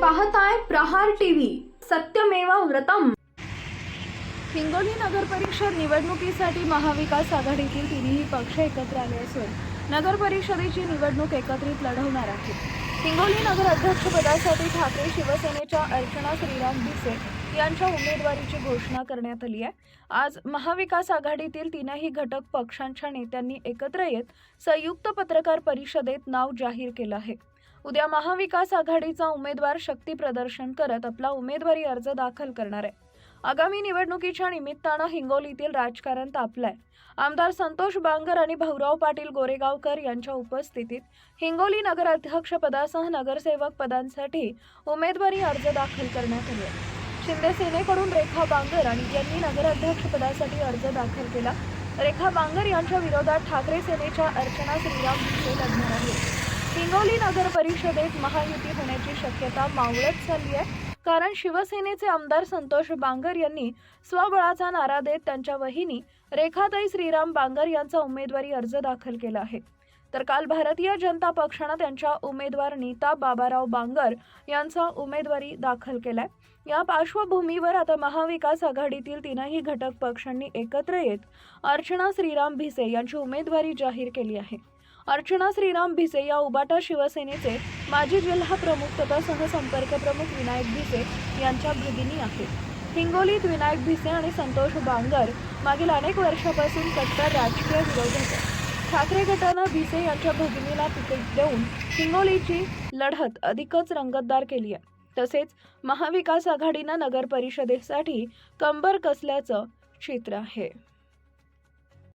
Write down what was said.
पाहताय प्रहार टीव्ही सत्यमेवा व्रतम. हिंगोली नगर परिषद निवडणुकीसाठी महाविकास आघाडीतील तिन्ही पक्ष एकत्र आले असून नगर परिषदेची निवडणूक एकत्रित लढवणार आहेत. हिंगोली नगर अध्यक्षपदासाठी ठाकरे शिवसेनेच्या अर्चना श्रीराम भिसे यांच्या उमेदवारीची घोषणा करण्यात आली आहे. आज महाविकास आघाडीतील तीनही घटक पक्षांच्या नेत्यांनी एकत्र येत संयुक्त पत्रकार परिषदेत नाव जाहीर केलं आहे. उद्या महाविकास आघाडीचा उमेदवार शक्ती प्रदर्शन करत आपला उमेदवारी अर्ज दाखल करणार आहे. आगामी निवडणुकीच्या निमित्तानं हिंगोलीतील राजकारण तापलंय. आमदार संतोष बांगर आणि भाऊराव पाटील गोरेगावकर यांच्या उपस्थितीत हिंगोली नगराध्यक्षपदासह नगरसेवक पदांसाठी उमेदवारी अर्ज दाखल करण्यात आले शिंदे सेनेकडून रेखा बांगर आणि यांनी नगराध्यक्षपदासाठी अर्ज दाखल केला. रेखा बांगर यांच्या विरोधात ठाकरे सेनेच्या अर्चना श्रीराम भिसे लढणार आहेत. हिंगोली नगर परिषदेत महायुती होण्याची शक्यता मावळत चालली आहे. कारण शिवसेनेचे आमदार संतोष बांगर यांनी स्वबळाचा नारा देत त्यांच्या वहिनी रेखाताई श्रीराम बांगर यांचा उमेदवारी अर्ज दाखल केला आहे. तर काल भारतीय जनता पक्षानं त्यांच्या उमेदवार नीता बाबाराव बांगर यांचा उमेदवारी दाखल केलाय. या पार्श्वभूमीवर आता महाविकास आघाडीतील तीनही घटक पक्षांनी एकत्र येत अर्चना श्रीराम भिसे यांची उमेदवारी जाहीर केली आहे. अर्चना श्रीराम भिसे या उबाटा शिवसेनेचे माजी जिल्हा प्रमुख तथा सहसंपर्क प्रमुख विनायक भिसे यांच्या भगिनी आहेत. हिंगोलीत विनायक भिसे आणि संतोष बांगर मागील अनेक वर्षापासून कट्टर राजकीय विरोध होते ठाकरे गटानं भिसे यांच्या भगिनीला तिकीट देऊन हिंगोलीची लढत अधिकच रंगतदार केली आहे. तसेच महाविकास आघाडीनं नगर परिषदेसाठी कंबर कसल्याचं चित्र आहे.